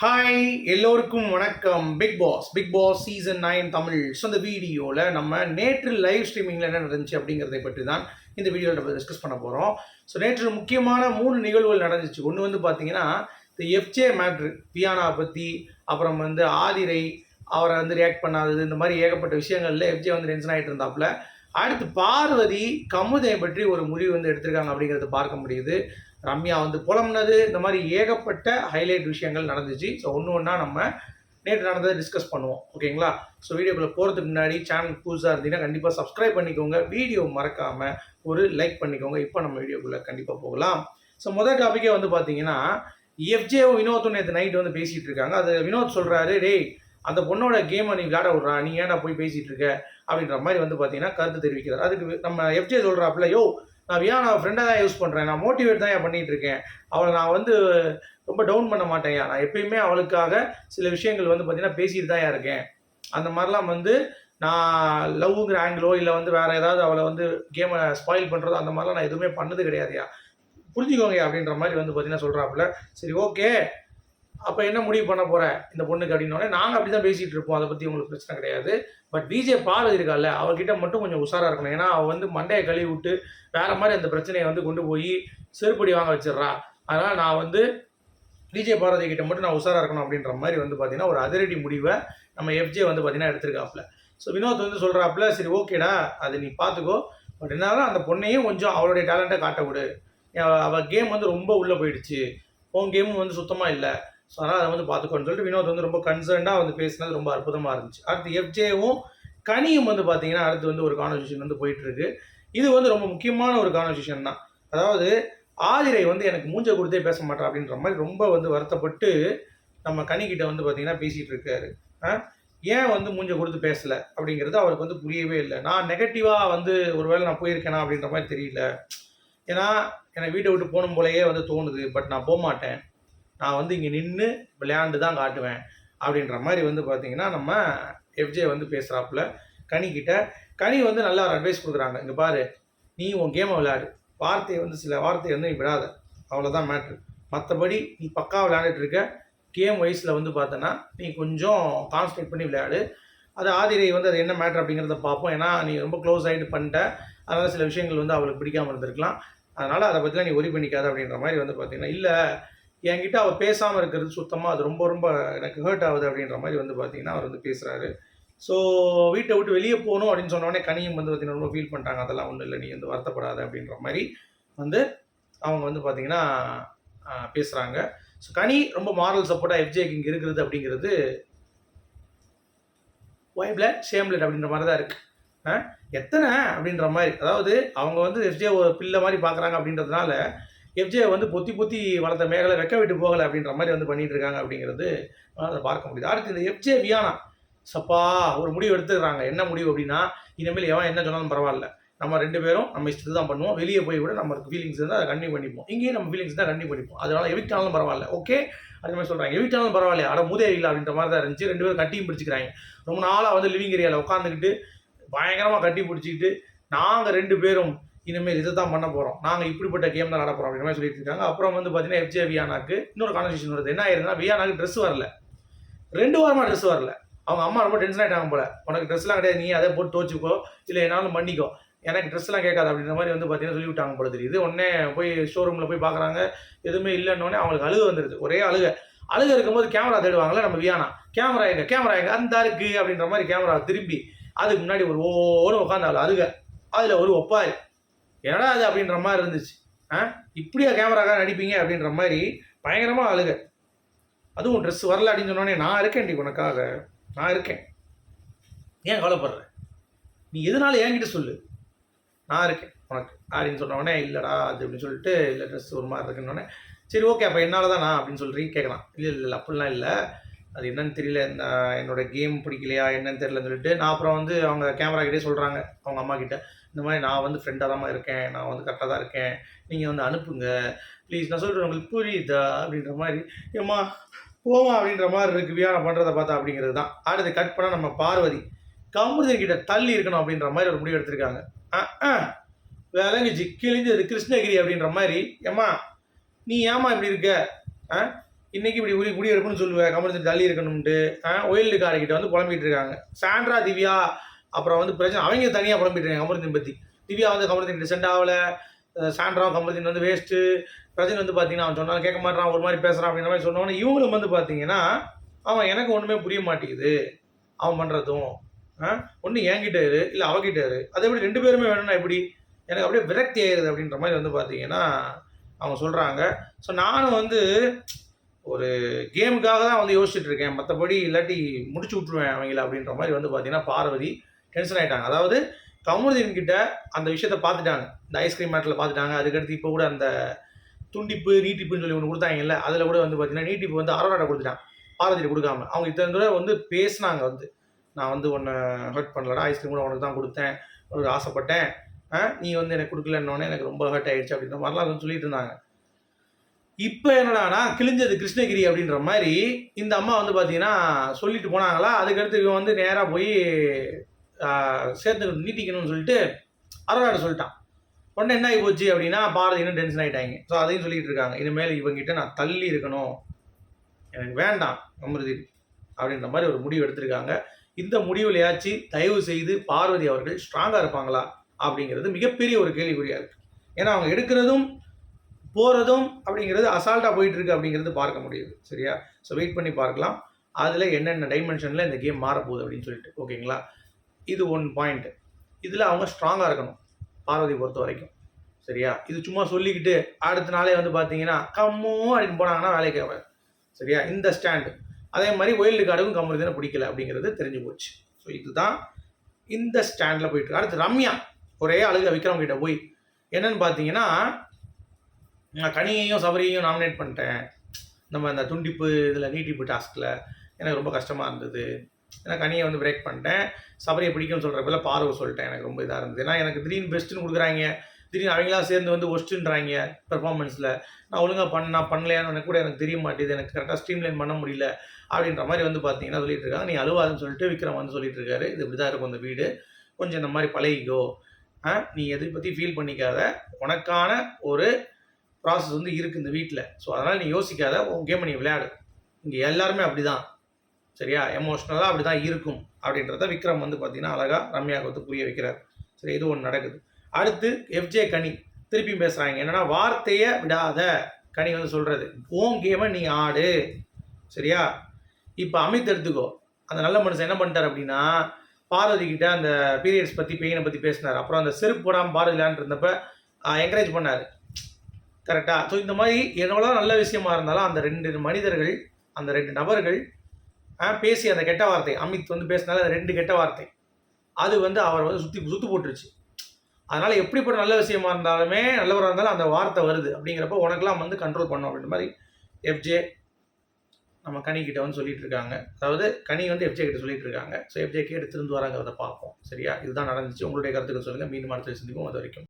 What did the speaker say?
Hi எல்லோருக்கும் வணக்கம். Bigg Boss Bigg Boss season nine Tamil. So இந்த வீடியோவில் நம்ம நேற்று லைவ் ஸ்ட்ரீமிங்கில் என்ன நடந்துச்சு அப்படிங்கிறதை பற்றி தான் இந்த வீடியோவில் நம்ம டிஸ்கஸ் பண்ண போகிறோம் ஸோ நேற்று முக்கியமான மூணு நிகழ்வுகள் நடந்துச்சு. ஒன்று வந்து பார்த்தீங்கன்னா இந்த எஃப்ஜே மேட்ரு பியானா பற்றி அப்புறம் வந்து ஆதிரை அவரை வந்து ரியாக்ட் பண்ணாதது இந்த மாதிரி ஏகப்பட்ட விஷயங்களில் எஃப்ஜே வந்து டென்ஷன் ஆகிட்டு இருந்தாப்புல. அடுத்து பார்வதி கமுதையை பற்றி ஒரு முடிவு வந்து எடுத்திருக்காங்க அப்படிங்கிறத பார்க்க முடியுது. ரம்யா வந்து புலம்னது இந்த மாதிரி ஏகப்பட்ட ஹைலைட் விஷயங்கள் நடந்துச்சு. ஸோ ஒன்று ஒன்றா நம்ம நேற்று நடந்ததை டிஸ்கஸ் பண்ணுவோம். ஓகேங்களா? ஸோ வீடியோக்குள்ளே போகிறதுக்கு முன்னாடி சேனல் புதுசாக இருந்தீங்கன்னா கண்டிப்பாக சப்ஸ்கிரைப் பண்ணிக்கோங்க. வீடியோ மறக்காமல் ஒரு லைக் பண்ணிக்கோங்க. இப்போ நம்ம வீடியோக்குள்ளே கண்டிப்பாக போகலாம். ஸோ முதல் டாப்பிக்கே வந்து பார்த்தீங்கன்னா எஃப்ஜேஓ வினோத்தும் நேற்று நைட் வந்து பேசிகிட்டு இருக்காங்க. அது வினோத் சொல்கிறாரு டேய் அந்த பொண்ணோட கேமை நீ விளையாட விட்றா. நீ ஏன்டா போய் பேசிகிட்டு இருக்க? அப்படின்ற மாதிரி வந்து பார்த்தீங்கன்னா கருத்து தெரிவிக்கிறார். அதுக்கு நம்ம எஃப்ஜே சொல்கிறாப்புல யோ நான் வியானா ஃப்ரெண்டாக தான் யூஸ் பண்ணுறேன் நான் மோட்டிவேட் தான் ஏன் இருக்கேன். அவளை நான் வந்து ரொம்ப டவுன் பண்ண மாட்டேன் நான் எப்பயுமே அவளுக்காக சில விஷயங்கள் வந்து பார்த்தீங்கன்னா பேசிட்டு தான் இருக்கேன். அந்த மாதிரிலாம் வந்து நான் லவ்ங்கிற ஆங்கிளோ இல்லை வந்து வேறு ஏதாவது அவளை வந்து கேமை ஸ்பாயில் பண்ணுறதோ அந்த மாதிரிலாம் நான் எதுவுமே பண்ணது கிடையாதுயா புரிஞ்சுக்கோங்க அப்படின்ற மாதிரி வந்து பார்த்தீங்கன்னா சொல்கிறாப்புல சரி ஓகே அப்போ என்ன முடிவு பண்ண போற? இந்த பொண்ணுக்கு அப்படின்னோடனே நாங்கள் அப்படி தான் பேசிகிட்டு இருப்போம். அதை பற்றி உங்களுக்கு பிரச்சனை கிடையாது. பட் விஜே பார்வதி இருக்கால அவகிட்ட மட்டும் கொஞ்சம் உஷாராக இருக்கணும். ஏன்னா அவள் வந்து மண்டையை கழுவி விட்டு வேற மாதிரி அந்த பிரச்சனையை வந்து கொண்டு போய் செருப்படி வாங்க வச்சிடுறா. அதனால் நான் வந்து விஜய் பாரதி கிட்ட மட்டும் நான் உஷாராக இருக்கணும் அப்படின்ற மாதிரி வந்து பார்த்தீங்கன்னா ஒரு அதிரடி முடிவை நம்ம எஃப்ஜே வந்து பார்த்தீங்கன்னா எடுத்திருக்காப்புல. ஸோ வினோத் வந்து சொல்கிறாப்புல சரி ஓகேடா அது நீ பார்த்துக்கோ பட் என்னாலும் அந்த பொண்ணையும் கொஞ்சம் அவளுடைய டேலண்ட்டை காட்ட விடு. அவள் கேம் வந்து ரொம்ப உள்ளே போயிடுச்சு. உன் கேமும் வந்து சுத்தமாக இல்லை. ஸோ அதனால் அதை வந்து பார்த்துக்கோன்னு சொல்லிட்டு வினோத் வந்து ரொம்ப கன்சர்ன்டாக வந்து பேசினது ரொம்ப அற்புதமாக இருந்துச்சு. அடுத்து எஃப்ஜேவும் கனியும் வந்து பார்த்தீங்கன்னா அடுத்து வந்து ஒரு கான்வர்சேஷன் வந்து போயிட்டுருக்கு. இது வந்து ரொம்ப முக்கியமான ஒரு கான்வர்சேஷன் தான். அதாவது ஆதிரை வந்து எனக்கு மூஞ்ச கொடுத்தே பேச மாட்டா அப்படின்ற மாதிரி ரொம்ப வந்து வருத்தப்பட்டு நம்ம கனிக்கிட்ட வந்து பார்த்தீங்கன்னா பேசிகிட்டு இருக்காரு. ஏன் வந்து மூஞ்ச கொடுத்து பேசலை அப்படிங்கிறது அவருக்கு வந்து புரியவே இல்லை. நான் நெகட்டிவாக வந்து ஒருவேளை நான் போயிருக்கேனா அப்படின்ற மாதிரி தெரியல. ஏன்னா எனக்கு வீட்டை விட்டு போகணும் போலயே வந்து தோணுது. பட் நான் போக மாட்டேன் நான் வந்து இங்கே நின்று விளையாண்டு தான் காட்டுவேன் அப்படின்ற மாதிரி வந்து பார்த்தீங்கன்னா நம்ம எஃப்ஜே வந்து பேசுகிறாப்புல கனிக்கிட்ட கனி வந்து நல்லா ஒரு அட்வைஸ் கொடுக்குறாங்க. இங்கே பாரு நீ உன் கேமை விளையாடு. வார்த்தையை வந்து சில வார்த்தையை வந்து நீ விடாத. அவ்வளோதான் மேட்ரு மற்றபடி நீ பக்கா விளையாண்டுட்டு இருக்க கேம் வயசில் வந்து பார்த்தோன்னா நீ கொஞ்சம் கான்சன்ட்ரேட் பண்ணி விளையாடு. அது ஆதிரை வந்து அது என்ன மேட்ரு அப்படிங்கிறத பார்ப்போம். ஏன்னா நீ ரொம்ப க்ளோஸ் ஆகிட்டு பண்ணிட்ட. அதனால் சில விஷயங்கள் வந்து அவளுக்கு பிடிக்காம இருந்திருக்கலாம். அதனால் அதை பற்றிலாம் நீ ஒரி பண்ணிக்காத அப்படின்ற மாதிரி வந்து பார்த்தீங்கன்னா இல்லை என்கிட்ட அவள் பேசாமல் இருக்கிறது சுத்தமாக அது ரொம்ப ரொம்ப எனக்கு ஹர்ட் ஆகுது அப்படின்ற மாதிரி வந்து பார்த்தீங்கன்னா அவர் வந்து பேசுகிறாரு ஸோ வீட்டை விட்டு வெளியே போகணும் அப்படின்னு சொன்னோடனே கனியும் வந்து பார்த்தீங்கன்னா ரொம்ப ஃபீல் பண்ணிட்டாங்க. அதெல்லாம் ஒன்றும் இல்லை நீ வந்து வருத்தப்படாத அப்படின்ற மாதிரி வந்து அவங்க வந்து பார்த்தீங்கன்னா பேசுகிறாங்க ஸோ கனி ரொம்ப மாரல் சப்போர்ட்டாக எஃப்ஜேக்கு இங்கே இருக்கிறது அப்படிங்கிறது ஒய் ஷேம்லெட் சேம் அப்படின்ற மாதிரி தான் இருக்குது எத்தனை அப்படின்ற மாதிரி அதாவது அவங்க வந்து எஃப்ஜே ஒரு பிள்ளை மாதிரி பார்க்குறாங்க அப்படின்றதுனால எஃப்ஜே வந்து பொத்தி பொத்தி வளர்த்த மேகலை வெக்க விட்டு போகலை அப்படின்ற மாதிரி வந்து பண்ணிட்டு இருக்காங்க அப்படிங்கிறது அதை பார்க்க முடியுது. அடுத்து இந்த எஃப்ஜே வியானா சப்பா ஒரு முடிவு எடுத்துக்கிறாங்க. என்ன முடிவு அப்படின்னா இனிமேல் எவன் என்ன சொன்னாலும் பரவாயில்ல. நம்ம ரெண்டு பேரும் நம்ம இஷ்டத்து தான் பண்ணுவோம். வெளியே போய் கூட நம்மளுக்கு ஃபீலிங்ஸ் இருந்தால் அதை கண்டினியூ பண்ணிப்போம். இங்கேயும் நம்ம ஃபீலிங்ஸ் தான் கண்டினியூ பண்ணிப்போம். அதனால எவிக்ட் ஆனாலும் பரவாயில்ல. ஓகே அது மாதிரி சொல்கிறாங்க எவிக்ட் ஆனாலும் பரவாயில்ல அட மூதே இல்லை அப்படின்ற மாதிரி தான் இருந்துச்சு. ரெண்டு பேரும் கட்டியும் பிடிச்சிக்கிறாங்க. ரொம்ப நாளாக வந்து லிவிங் ஏரியாவில் உட்காந்துக்கிட்டு பயங்கரமாக கட்டி பிடிச்சிக்கிட்டு நாங்கள் ரெண்டு பேரும் இனிமேல் இதை தான் பண்ண போகிறோம் நாங்கள் இப்படிப்பட்ட கேம் தான் நடப்போம் அப்படின்ற மாதிரி சொல்லிட்டு இருக்காங்க. அப்புறம் வந்து பார்த்தீங்கன்னா எஃப்ஜே வியானாக்கு இன்னொரு கான்வர்சேஷன் வருது. என்ன ஆயிருந்தா வியானாக்கு ட்ரெஸ் வரல. ரெண்டு வாரமாக ட்ரெஸ் வரல. அவங்க அம்மா ரொம்ப டென்ஷன் ஆகிட்டாங்க போல. உனக்கு ட்ரெஸ்லாம் கிடையாது. நீ அதை போட்டு துவச்சிக்கோ. இல்லை என்னாலும் பண்ணிக்கோ. எனக்கு ட்ரெஸ்லாம் கேட்காது அப்படின்ற மாதிரி வந்து பார்த்தீங்கன்னா சொல்லி விட்டாங்க போல தெரியுது. உடனே போய் ஷோரூமில் போய் பார்க்குறாங்க எதுவுமே இல்லைன்னொடனே அவங்களுக்கு அழுக வந்துடுது ஒரே அழுக. அழுக இருக்கும்போது கேமரா தேடுவாங்களே நம்ம வியானா கேமரா எங்க? கேமரா எங்க? அந்த இருக்கு அப்படின்ற மாதிரி கேமரா திரும்பி அதுக்கு முன்னாடி ஒரு ஓன்னு உட்காந்தாள் அழுக. அதில் ஒரு ஒப்பாரி. என்னடா அது அப்படின்ற மாதிரி இருந்துச்சு. ஆ? இப்படியா கேமராக்காக நடிப்பீங்க அப்படின்ற மாதிரி பயங்கரமாக அழுக. அதுவும் ட்ரெஸ் வரல அப்படின்னு சொன்னோடனே நான் இருக்கேன்டி உனக்காக. நான் இருக்கேன். ஏன் கவலைப்படுற? நீ எதனால என்கிட்ட சொல்லு. நான் இருக்கேன் உனக்கு. அப்படின்னு சொன்னவொடனே இல்லைடா அது அப்படின்னு சொல்லிட்டு இல்லை ட்ரெஸ் ஒரு மாதிரி இருக்குன்னொடனே சரி ஓகே அப்போ என்னால் தான் நான் அப்படின்னு சொல்லி கேட்கலாம். இல்லை இல்லை இல்லை அப்படிலாம் இல்லை. அது என்னன்னு தெரியல. இந்த என்னோட கேம் பிடிக்கலையா என்னன்னு தெரியலன்னு சொல்லிட்டு நான் அப்புறம் வந்து அவங்க கேமரா கிட்டே சொல்கிறாங்க அவங்க அம்மா கிட்ட. இந்த மாதிரி நான் வந்து ஃப்ரெண்டாக தான் இருக்கேன். நான் வந்து கரெக்டாக தான் இருக்கேன். நீங்கள் வந்து அனுப்புங்க. ப்ளீஸ் நான் சொல்கிறேன் உங்களுக்கு புரியுதா அப்படின்ற மாதிரி. ஏம்மா போமா அப்படின்ற மாதிரி இருக்கு. நான் பண்ணுறதை பார்த்தா அப்படிங்கிறது தான். அடுத்து கட் பண்ணால் நம்ம பார்வதி. கமுதன் கிட்ட தள்ளி இருக்கணும் அப்படின்ற மாதிரி ஒரு முடிவு எடுத்திருக்காங்க. ஆ ஆ விளங்குச்சு. கிழிஞ்சது கிருஷ்ணகிரி அப்படின்ற மாதிரி. ஏம்மா நீ ஏமா இப்படி இருக்க? ஆ இன்னைக்கு இப்படி உரி முடி எடுக்கணும்னு சொல்லுவேன் கமர்ந்து தள்ளி இருக்கணும்ட்டு ஒயில்டு கார்கிட்ட வந்து புலம்பிகிட்டு இருக்காங்க. சாண்ட்ரா திவ்யா அப்புறம் வந்து பிரச்சனை அவங்க தனியாக புலம்பிட்டு கமருதீன் பற்றி திவ்யா வந்து கமருதீன் சென்ட் ஆகலை. சாண்ட்ரா கமருதீன் வந்து வேஸ்ட்டு பிரச்சனை வந்து பார்த்தீங்கன்னா அவன் சொன்னாலும் கேட்க மாட்டான் ஒரு மாதிரி பேசுகிறான் அப்படின்ற மாதிரி சொன்னோன்னே இவங்களும் வந்து பார்த்தீங்கன்னா அவன் எனக்கு ஒன்றுமே புரிய மாட்டேங்குது. அவன் பண்ணுறதும் ஒன்று என்கிட்ட இரு இல்லை அவகிட்ட இரு. அதே எப்படி ரெண்டு பேருமே வேணும்னா எப்படி? எனக்கு அப்படியே விரக்தி ஆயிடுது அப்படின்ற மாதிரி வந்து பார்த்தீங்கன்னா அவங்க சொல்கிறாங்க ஸோ நானும் வந்து ஒரு கேமுக்காக தான் வந்து யோசிச்சுட்டு இருக்கேன். மற்றபடி இல்லாட்டி முடிச்சு விட்ருவேன் அவங்கள அப்படின்ற மாதிரி வந்து பார்த்தீங்கன்னா பார்வதி டென்ஷன் ஆயிட்டாங்க. அதாவது கமருதீன் கிட்ட அந்த விஷயத்த பார்த்துட்டாங்க. இந்த ஐஸ்கிரீம் மேட்டில் பார்த்துட்டாங்க. அதுக்கடுத்து இப்போ கூட அந்த துண்டிப்பு நீட்டிப்புன்னு சொல்லி ஒன்று கொடுத்தாங்கல்ல அதில் கூட வந்து பார்த்தீங்கன்னா நீட்டிப்பு வந்து அரோராட்ட கொடுத்துட்டான் பாரதியை கொடுக்காம. அவங்க இத்தனை தடவை வந்து பேசினாங்க வந்து. நான் வந்து உன்னை ஹர்ட் பண்ணலடா ஐஸ்கிரீம் கூட உனக்கு தான் கொடுத்தேன். ஒரு ஆசைப்பட்டேன். ஆ நீ வந்து எனக்கு கொடுக்கலன்னொடனே எனக்கு ரொம்ப ஹர்ட் ஆகிடுச்சு அப்படின்ற மாதிரிலாம் வந்து சொல்லிட்டு இருந்தாங்க. இப்போ என்னடானா கிழிஞ்சது கிருஷ்ணகிரி அப்படின்ற மாதிரி இந்த அம்மா வந்து பார்த்தீங்கன்னா சொல்லிட்டு போனாங்களா? அதுக்கடுத்து இவன் வந்து நேராக போய் சேர்த்துக்கணும் நீட்டிக்கணும்னு சொல்லிட்டு அரோராட்ட சொல்லிட்டான். உடனே என்ன ஆகி போச்சு அப்படின்னா பாரதி இன்னும் டென்ஷன் ஆகிட்டாங்க ஸோ அதையும் சொல்லிகிட்டு இருக்காங்க. இனிமேல் இவங்ககிட்ட நான் தள்ளி இருக்கணும். எனக்கு வேண்டாம் அமிர்தி அப்படின்ற மாதிரி ஒரு முடிவு எடுத்திருக்காங்க. இந்த முடிவுலையாச்சு தயவு செய்து பார்வதி அவர்கள் ஸ்ட்ராங்காக இருப்பாங்களா அப்படிங்கிறது மிகப்பெரிய ஒரு கேள்விக்குறியாக இருக்குது ஏன்னா அவங்க எடுக்கிறதும் போகிறதும் அப்படிங்கிறது அசால்ட்டாக போயிட்டு இருக்கு அப்படிங்கிறது பார்க்க முடியுது. சரியா? ஸோ வெயிட் பண்ணி பார்க்கலாம். அதில் என்னென்ன டைமென்ஷனில் இந்த கேம் மாறப்போகுது அப்படின்னு சொல்லிட்டு. ஓகேங்களா இது ஒன் பாயிண்ட் இதில் அவங்க ஸ்ட்ராங்காக இருக்கணும் பார்வதி பொறுத்த வரைக்கும். சரியா? இது சும்மா சொல்லிக்கிட்டு அடுத்த நாளே வந்து பார்த்தீங்கன்னா கம்மோ அப்படின்னு போனாங்கன்னா வேலைக்கு ஆகாது சரியா? இந்த ஸ்டாண்டு அதே மாதிரி ஒயில்டு கார்டுக்கும் கமருதீனை பிடிக்கல அப்படிங்கிறது தெரிஞ்சு போச்சு. ஸோ இதுதான் இந்த ஸ்டாண்டில் போயிட்டு அடுத்து ரம்யா. ஒரே அழுக விக்ரம் கிட்ட போய் என்னன்னு பார்த்தீங்கன்னா நான் கனியையும் சபரியையும் நாமினேட் பண்ணிட்டேன். நம்ம இந்த துண்டிப்பு இதில் நீட்டிப்பு டாஸ்கில் எனக்கு ரொம்ப கஷ்டமாக இருந்தது. ஏன்னா கனியை வந்து பிரேக் பண்ணிட்டேன். சபரியை பிடிக்கும்னு சொல்கிறப்பல பார்வை சொல்லிட்டேன். எனக்கு ரொம்ப இதாக இருந்தது. ஏன்னா எனக்கு திடீர்னு பெஸ்ட்டுன்னு கொடுக்குறாங்க. திடீர்னு அவங்களா சேர்ந்து வந்து ஒஸ்ட்டுன்றாங்க பெர்ஃபார்மன்ஸில் நான் ஒழுங்காக பண்ணா பண்ணலையான்னு எனக்கு கூட எனக்கு தெரிய மாட்டேது. எனக்கு கரெக்டாக ஸ்ட்ரீம்லைன் பண்ண முடியல அப்படின்ற மாதிரி வந்து பார்த்தீங்கன்னா சொல்லிட்டு இருக்காங்க. நீ அழுவாதுன்னு சொல்லிட்டு விக்ரம் வந்து சொல்லிட்டு இருக்காரு. இது இப்படி தான் இருக்கும் அந்த வீடு. கொஞ்சம் இந்த மாதிரி பழகிக்கோ. ஆ? நீ எதை பற்றி ஃபீல் பண்ணிக்காத. உனக்கான ஒரு ப்ராசஸ் வந்து இருக்குது இந்த வீட்டில் ஸோ அதனால் நீ யோசிக்காத. உன் கேமை நீ விளையாடு. இங்கே எல்லாருமே அப்படி தான் சரியா? எமோஷ்னலாக அப்படி தான் இருக்கும் அப்படின்றத விக்ரம் வந்து பார்த்தீங்கன்னா அழகாக ரம்யாவுக்கு வந்து புரிய வைக்கிறார். சரி இது ஒன்று நடக்குது. அடுத்து எஃப்ஜே கனி திருப்பியும் பேசுகிறாங்க என்னென்னா வார்த்தையை விடாத கனி வந்து சொல்கிறது ஓம் கேமை நீ ஆடு. சரியா? இப்போ அமித் எடுத்துக்கோ. அந்த நல்ல மனுஷன் என்ன பண்ணிட்டார் அப்படின்னா பார்வதி கிட்ட அந்த பீரியட்ஸ் பற்றி பெயினை பற்றி பேசினார். அப்புறம் அந்த செருப்பு போடாமல் பார்வதிலான் இருந்தப்ப என்கரேஜ் பண்ணார். கரெக்டாக ஸோ இந்த மாதிரி எவ்வளோ நல்ல விஷயமா இருந்தாலும் அந்த ரெண்டு மனிதர்கள் அந்த ரெண்டு நபர்கள் பேசி அந்த கெட்ட வார்த்தை. அமித் வந்து பேசினால அது ரெண்டு கெட்ட வார்த்தை. அது வந்து அவர் வந்து சுற்றி சுத்து போட்டுருச்சு. அதனால் எப்படிப்பட்ட நல்ல விஷயமா இருந்தாலுமே நல்லவராக இருந்தாலும் அந்த வார்த்தை வருது. அப்படிங்கிறப்ப உனக்கெல்லாம் வந்து கண்ட்ரோல் பண்ணும் அப்படின்ற மாதிரி எஃப்ஜே நம்ம கனி கிட்ட வந்து சொல்லிட்டு இருக்காங்க. அதாவது கனி வந்து எஃப்ஜே கிட்ட சொல்லிட்டு இருக்காங்க. ஸோ எஃப்ஜே கேட்டு திருந்து வராங்கிறத பார்ப்போம். சரியா? இதுதான் நடந்துச்சு. உங்களுடைய கருத்துக்கள் சொல்லுங்கள் மீண்டும் அடுத்த சந்திப்போம். அது வரைக்கும்.